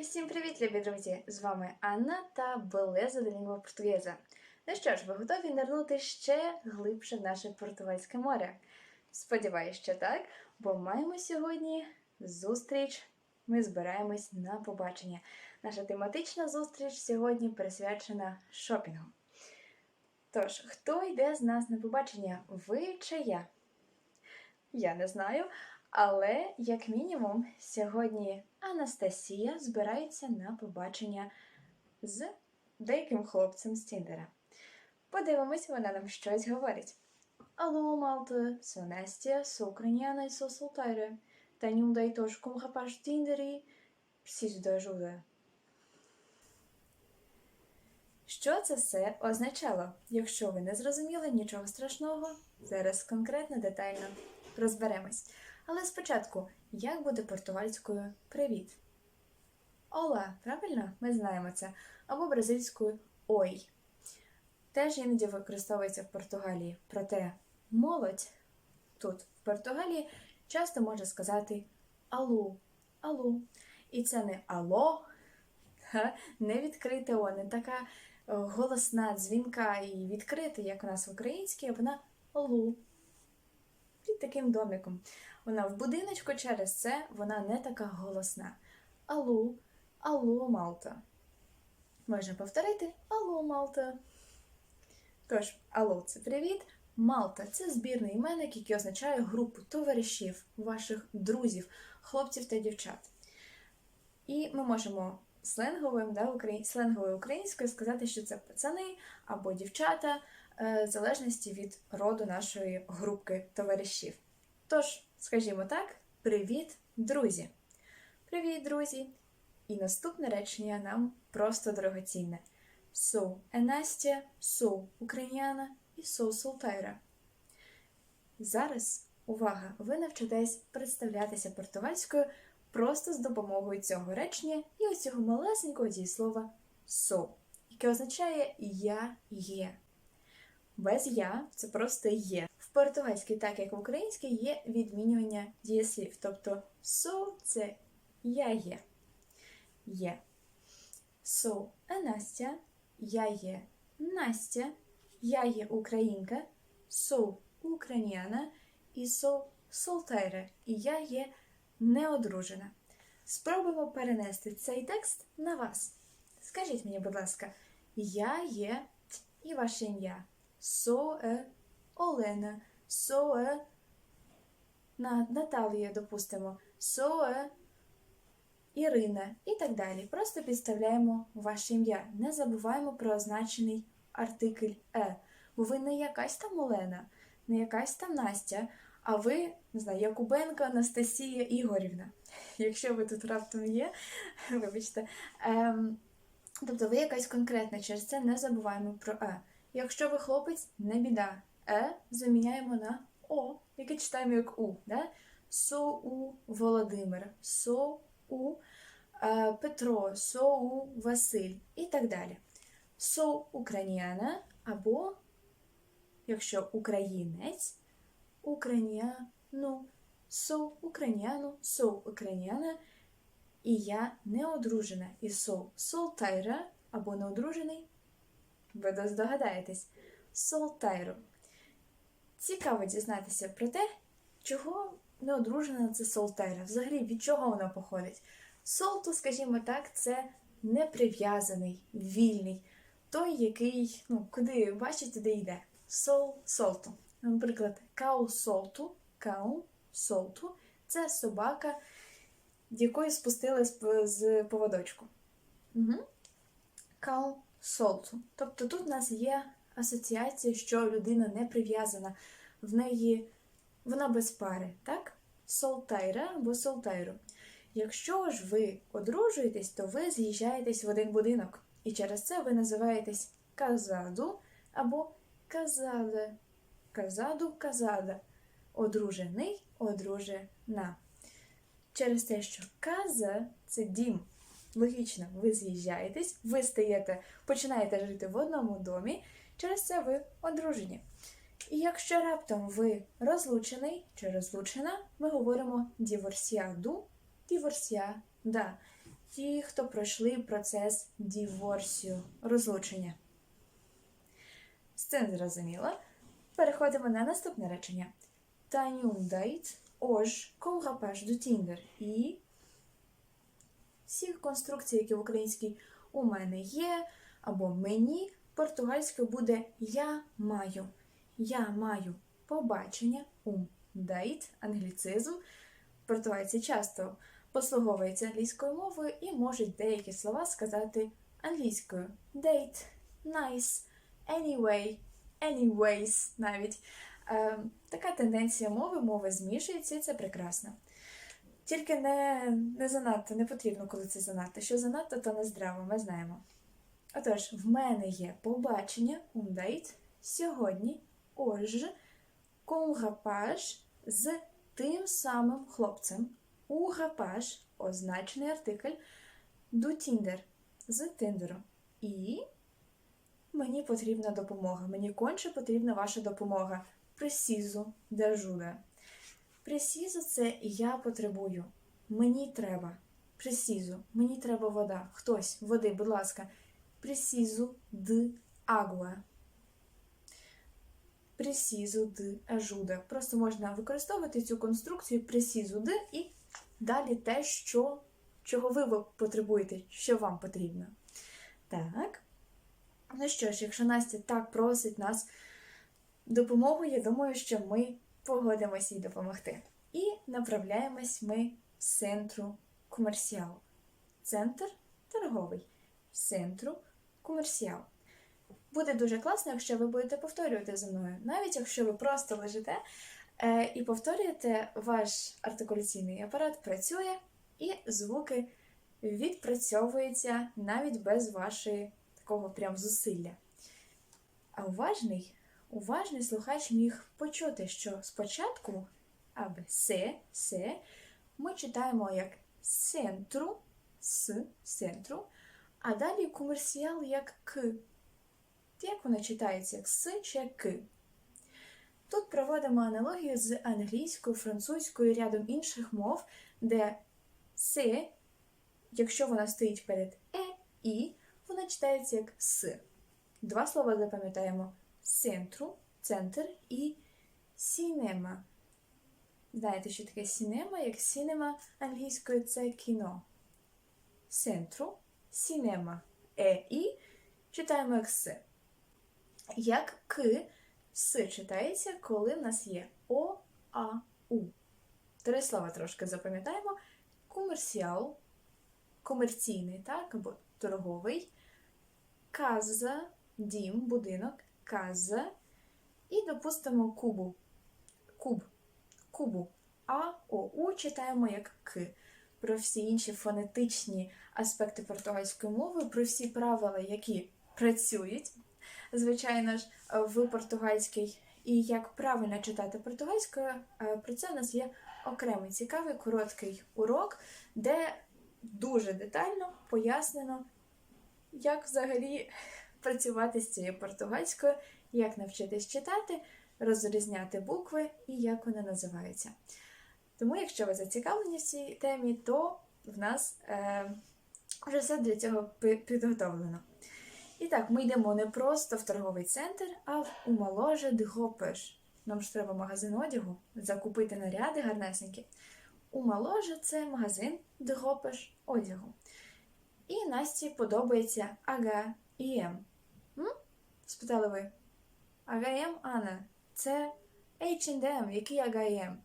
Усім привіт, любі друзі! З вами Анна та Белеза до Лінгва Португеза. Ну що ж, ви готові нирнути ще глибше в наше португальське море? Сподіваюсь, що так, бо маємо сьогодні зустріч. Ми збираємось на побачення. Наша тематична зустріч сьогодні присвячена шопінгу. Тож, хто йде з нас на побачення? Ви чи я? Я не знаю, але, як мінімум, сьогодні Анастасія збирається на побачення з деяким хлопцем з Тіндера. Подивимось, вона нам щось говорить. Solteira. Tenho um date hoje com um rapaz de Tinder e preciso de ajuda. Що це все означало? Якщо ви не зрозуміли нічого страшного, зараз конкретно детально розберемось. Але спочатку, як буде португальською привіт? Ола, правильно? Ми знаємо це. Або бразильською ой. Теж іноді використовується в Португалії. Проте молодь тут, в Португалії, часто може сказати алу, алу. І це не ало, не відкрите о, не така е, голосна дзвінка і відкрита, як у нас в українській, а вона алу. Під таким домиком. Вона в будиночку через це вона не така голосна. Алло, алло, Малта. Можна повторити Алло, Малта. Тож, алло, це привіт. Малта це збірний іменник, який означає групу товаришів, ваших друзів, хлопців та дівчат. І ми можемо сленговим, да, украї... сленговою українською сказати, що це пацани або дівчата, е, в залежності від роду нашої групки товаришів. Тож, скажімо так, привіт, друзі! Привіт, друзі! І наступне речення нам просто дорогоцінне. Sou a Настя, sou україняна і sou solteira. Зараз, увага, ви навчитесь представлятися португальською просто з допомогою цього речення і ось цього малесенького дієслова sou, яке означає я є. Без я це просто є. В португальській, так як в українській, є відмінювання дієслів. Тобто so – це я є. Є. So – Настя, я є Настя, я є українка, so – україняна і so – solteira, і я є неодружена. Спробуємо перенести цей текст на вас. Скажіть мені, будь ласка, я є і ваше ім'я. A Олена, a На- Наталія, допустимо, a Ірина і так далі. Просто підставляємо ваше ім'я. Не забуваємо про означений артикль е. Бо ви не якась там Олена, не якась там Настя, а ви, не знаю, Якубенко Анастасія Ігорівна. Якщо ви тут раптом є, вибачте. Ем, тобто ви якась конкретна, через це не забуваємо про е. Якщо ви хлопець, не біда. Е заміняємо на О, яке читаємо як У. Да? Со-у Володимир, Со-у е, Петро, Со-у Василь і так далі. Со Україна або, якщо українець, Україняну, Со Україняну, Со Україняна, і я не одружена. І Со Солтайра або неодружений ви здогадаєтесь, солтайру. Цікаво дізнатися про те, чого неодружена це солтайра. Взагалі, від чого вона походить. Солту, скажімо так, це неприв'язаний, вільний, той, який, ну, куди бачить, туди йде. Сол солту. Наприклад, кау солту, кау солту це собака, якої спустили з поводочку. Угу. Кау солту. Тобто тут у нас є асоціація, що людина не прив'язана, в неї вона без пари, так? Солтайра або солтайру. Якщо ж ви одружуєтесь, то ви з'їжджаєтесь в один будинок. І через це ви називаєтесь казаду або казаде. Казаду, казада. Одружений, одружена. Через те, що каза це дім. Логічно, ви з'їжджаєтесь, ви стаєте, починаєте жити в одному домі, через це ви одружені. І якщо раптом ви розлучений чи розлучена, ми говоримо діворсіаду, діворсіада. ті, хто пройшли процес діворсію, розлучення. З цим зрозуміло. Переходимо на наступне речення. Com o rapaz do Tinder. І всі конструкції, які в українській у мене є, або мені, португальською буде я маю. Я маю побачення, um date, англіцизм. Португальці часто послуговуються англійською мовою і можуть деякі слова сказати англійською. Date, nice, anyway, anyways навіть. Е, така тенденція мови, мова змішується, і це прекрасно. Тільки не, не занадто, не потрібно, коли це занадто. Що занадто, то не здраво, ми знаємо. Отож, в мене є побачення, um сьогодні, com um з тим самим хлопцем. У rapaz, означений артикль, do Tinder, з Тіндеру. І мені потрібна допомога. Мені конче потрібна ваша допомога. Preciso de ajuda. Це я потребую. Мені треба. Preciso. Мені треба вода. Хтось, води, будь ласка. Preciso de água. Preciso de ajuda. Просто можна використовувати цю конструкцію preciso de і далі те, що, чого ви потребуєте, що вам потрібно. Так. Ну що ж, якщо Настя так просить нас допомогу, я думаю, що ми погодимося їй допомогти. І направляємось ми в центру комерціал. Центр торговий. Центру комерціал. Буде дуже класно, якщо ви будете повторювати за мною. Навіть якщо ви просто лежите е, і повторюєте, ваш артикуляційний апарат працює і звуки відпрацьовуються навіть без вашої такого прям зусилля. А уважний, уважний слухач міг почути, що спочатку аби се, се, ми читаємо як центру, с, центру, а далі комерціал як к. Як вона читається, як с чи як к. Тут проводимо аналогію з англійською, французькою і рядом інших мов, де се, якщо вона стоїть перед е, і, вона читається як с. Два слова запам'ятаємо: центру, центр і сінема. Знаєте, що таке сінема? Як сінема англійською це кіно. Центру, сінема, е і читаємо як с. Як к с читається, коли в нас є О, А, У. Три слова трошки запам'ятаємо: комерціал, комерційний, так, або торговий, каза, дім, будинок, каза. І допустимо кубу. Куб. Кубу. А, О, У читаємо як К. Про всі інші фонетичні аспекти португальської мови, про всі правила, які працюють, звичайно ж, в португальській, і як правильно читати португальською, про це у нас є окремий цікавий короткий урок, де дуже детально пояснено, як взагалі працювати з цією португальською, як навчитись читати, розрізняти букви і як вони називаються. Тому, якщо ви зацікавлені в цій темі, то в нас е, вже все для цього підготовлено. І так, ми йдемо не просто в торговий центр, а в умаложе Дгопеш. Нам ж треба магазин одягу, закупити наряди гарнесенькі. Умаложе це магазин Дгопеш одягу. І Насті подобається Ага М? Спитали ви? М, Анна, це H&M, який Ага.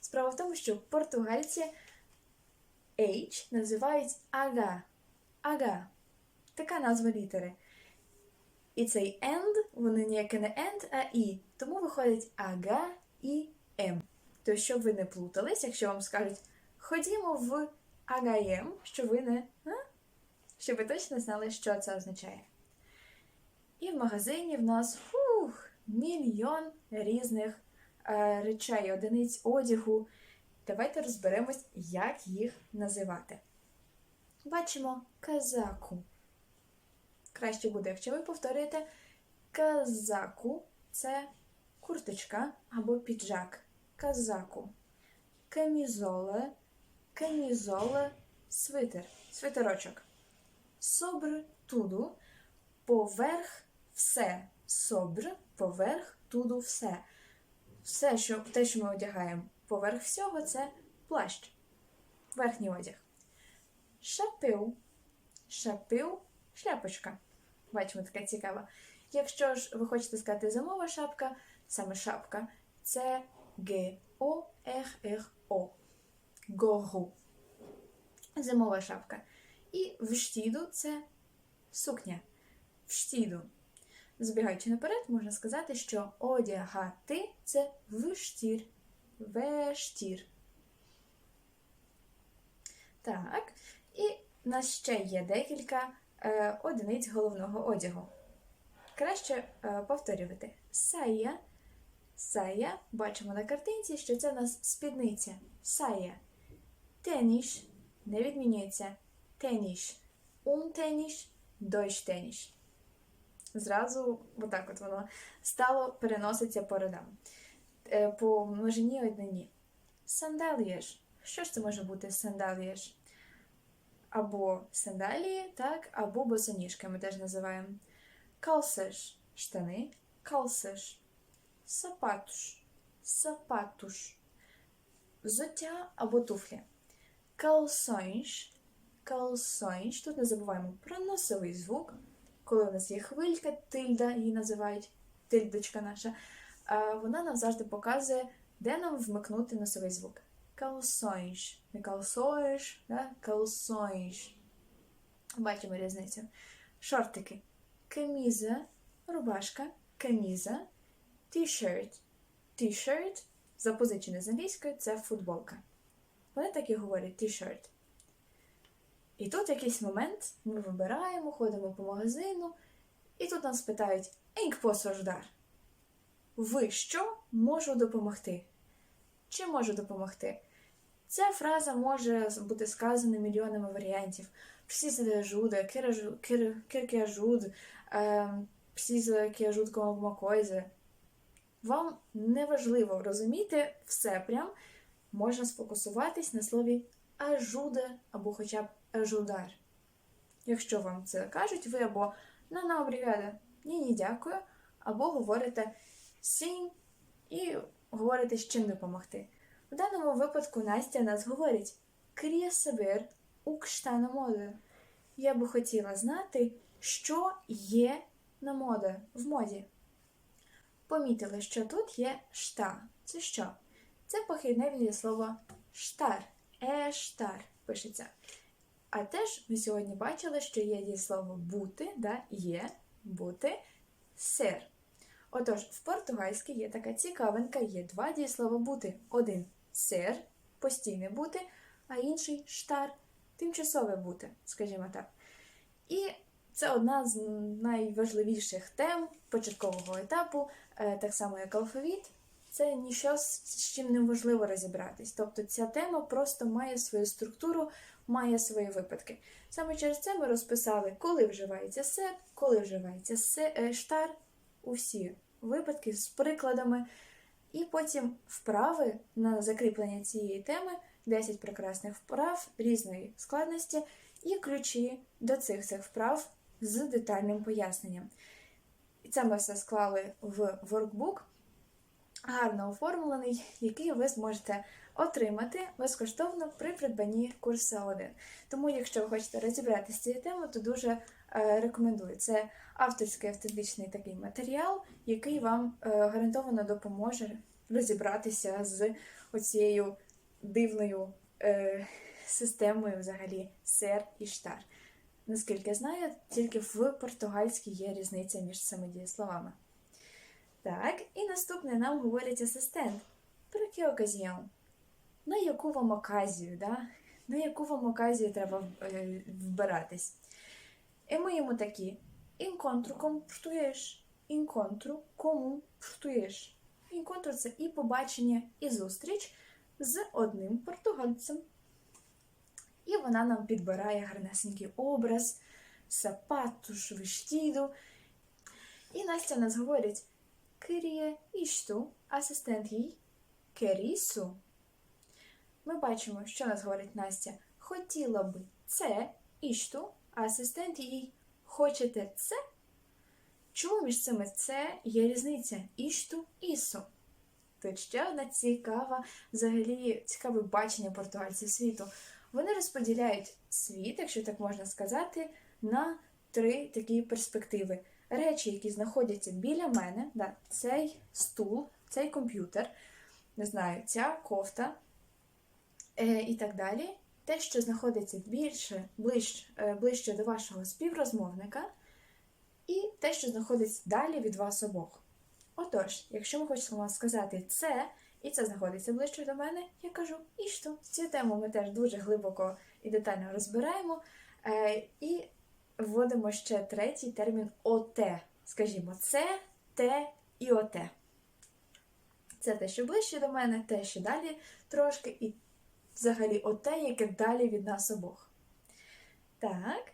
Справа в тому, що португальці H називають Ага. Ага. Така назва літери. І цей end, вони ніяке не end, а і. Тому виходить ага і М. То, щоб ви не плутались, якщо вам скажуть ходімо в агаєм, що ви не. А? Щоб ви точно знали, що це означає. І в магазині в нас фух, мільйон різних е, речей, одиниць одягу. Давайте розберемось, як їх називати. Бачимо казаку. Краще буде, якщо ви повторюєте казаку це курточка або піджак. Казаку. Камізоле. Камізоле свитер, свитерочок. Собр туду, поверх все. Собр, поверх туду все. Все, що, те, що ми одягаємо поверх всього, це плащ. Верхній одяг. Шапил. Шапил шляпочка. Бачимо, така цікава. Якщо ж ви хочете сказати зимова шапка, саме шапка, це Г-О-Р-Р-О. Гору. Зимова шапка. І вштіду це сукня. Вштіду. Збігаючи наперед, можна сказати, що одягати це вштір. Вештір. Так. І в нас ще є декілька е, одиниць головного одягу. Краще е, повторювати. Сая. Сая. Бачимо на картинці, що це у нас спідниця. Сая. Теніш. Не відмінюється. Теніш. Un теніш, дойш теніш. Зразу, отак от воно стало переноситься по родам. Е, по множині однині. Сандалієш. Що ж це може бути сандалієш? Або сандалії, так, або босоніжки ми теж називаємо. Калсеш штани, калсеш. Сапатуш, сапатуш. Взуття або туфлі. Калсонж, калсонж. Тут не забуваємо про носовий звук. Коли у нас є хвилька, тильда, її називають тильдочка наша. Вона нам завжди показує, де нам вмикнути носовий звук. Calções. Не calções, да? Calções. Бачимо різницю. Шортики. Каміза, рубашка, каміза, t-shirt. T-shirt, запозичене з англійської, це футболка. Вони так і говорять t-shirt. І тут якийсь момент ми вибираємо, ходимо по магазину, і тут нас питають «Ink посождар». Ви що можу допомогти? Чи можу допомогти? Ця фраза може бути сказана мільйонами варіантів. Que ajude com alguma coisa. Вам не важливо розуміти все прям. Можна сфокусуватись на слові ajuda або хоча б ajudar. Якщо вам це кажуть, ви або на на обрігада, ні, ні, дякую, або говорите сінь і говорите, з чим допомогти. В даному випадку Настя нас говорить que está na moda. Я би хотіла знати, що є на мода в моді. Помітили, що тут є шта. Це що? Це похідне від слова штар. Ештар пишеться. А теж ми сьогодні бачили, що є дієслово бути, да, є, бути, сир. Отож, в португальській є така цікавинка, є два дієслова бути. Один сир, постійне бути, а інший штар, тимчасове бути, скажімо так. І це одна з найважливіших тем початкового етапу, е, так само як алфавіт. Це нічого з чим неможливо розібратись. Тобто ця тема просто має свою структуру, має свої випадки. Саме через це ми розписали, коли вживається сир, коли вживається се, штар, усі випадки з прикладами. І потім вправи на закріплення цієї теми, 10 прекрасних вправ різної складності, і ключі до цих цих вправ з детальним поясненням. І це ми все склали в воркбук, гарно оформлений, який ви зможете отримати безкоштовно при придбанні курсу 1. Тому, якщо ви хочете розібратися з цією темою, то дуже е, рекомендую. Це авторський автентичний такий матеріал, який вам е, гарантовано допоможе розібратися з оцією дивною е, системою взагалі сер і штар. Наскільки знаю, тільки в португальській є різниця між цими дієсловами. Так, і наступне нам говорить асистент. Про які ocasião? На яку вам оказію, да? на яку вам оказію треба е, вбиратись? І ми йому такі encontro com português. Encontro com português. Encontro – це і побачення, і зустріч з одним португальцем. І вона нам підбирає гарнесенький образ, сапатуш, вештіду. І Настя нас говорить Queria isto, асистент їй isso. Ми бачимо, що нас говорить Настя. хотіла би це, ішту, а асистент їй хочете це? Чому між цими це є різниця ішту ісу? Тут ще одна цікава, взагалі цікаве бачення португальців світу. Вони розподіляють світ, якщо так можна сказати, на три такі перспективи. Речі, які знаходяться біля мене, да, цей стул, цей комп'ютер, не знаю, ця кофта і так далі. Те, що знаходиться більше, ближче, е, ближче до вашого співрозмовника, і те, що знаходиться далі від вас обох. Отож, якщо ми хочемо сказати це, і це знаходиться ближче до мене, я кажу ішту. Цю тему ми теж дуже глибоко і детально розбираємо. Е, і вводимо ще третій термін ОТ. Скажімо, це, те і оте. Це те, що ближче до мене, те, що далі трошки, і взагалі оте, яке далі від нас обох. Так.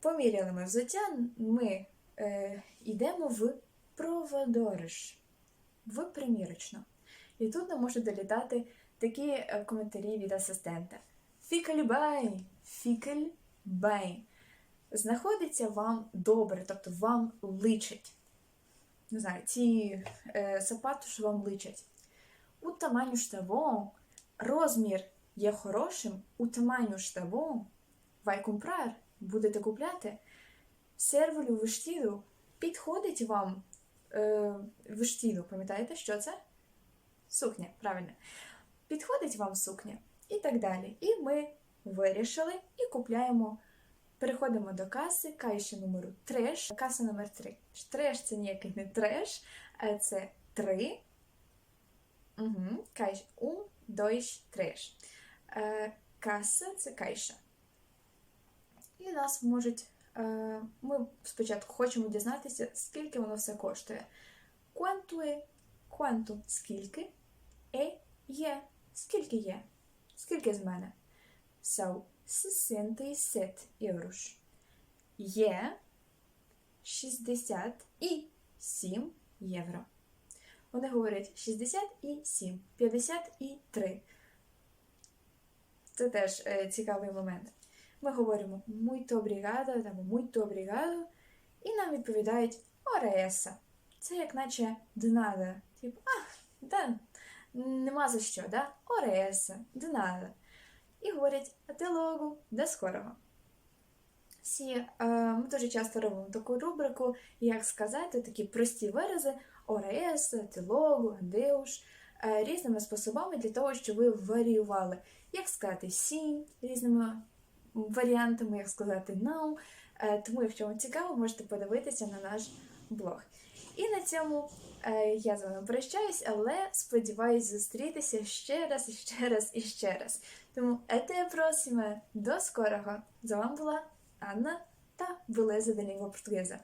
Поміряли ми взуття, ми е, йдемо в проводорож, в примірочну. І тут нам можуть долітати такі е, коментарі від асистента. Фікельбай, фікельбай. Знаходиться вам добре, тобто вам личить. Не знаю, ці е, сапатуші вам личать. У таманю штабо розмір є хорошим, у штабо vai comprar, будете купляти. Сервелю виштіду підходить вам е, виштіду, пам'ятаєте, що це? Сукня, правильно. Підходить вам сукня і так далі. І ми вирішили і купляємо. Переходимо до каси, кайше номеру треш, каса номер 3. Треш це ніякий не треш, а це 3. Угу. Кайш ум, треш. Е, каса це кайша. І нас можуть. Ми спочатку хочемо дізнатися, скільки воно все коштує. Quanto е, quanto – скільки, е є, скільки є, скільки з мене. So, 67 euros. Є 67 євро. Вони говорять 67, 53. Це теж е, цікавий момент. Ми говоримо muito obrigado або muito obrigado, і нам відповідають ореса. Це як наче днада. Типу, а, да, нема за що, да? Ореса, днада. І говорять ателогу, до скорого. Всі, е, ми дуже часто робимо таку рубрику, як сказати, такі прості вирази ореса, телогу, адеуш, е, різними способами для того, щоб ви варіювали, як сказати сі, різними варіантами, як сказати now. Е, Тому, якщо вам цікаво, можете подивитися на наш блог. І на цьому е, я з вами прощаюсь, але сподіваюсь зустрітися ще раз, і ще раз і ще раз. Тому ете просиме, до скорого! З вами була Анна та Белеза Делінгва Португеза.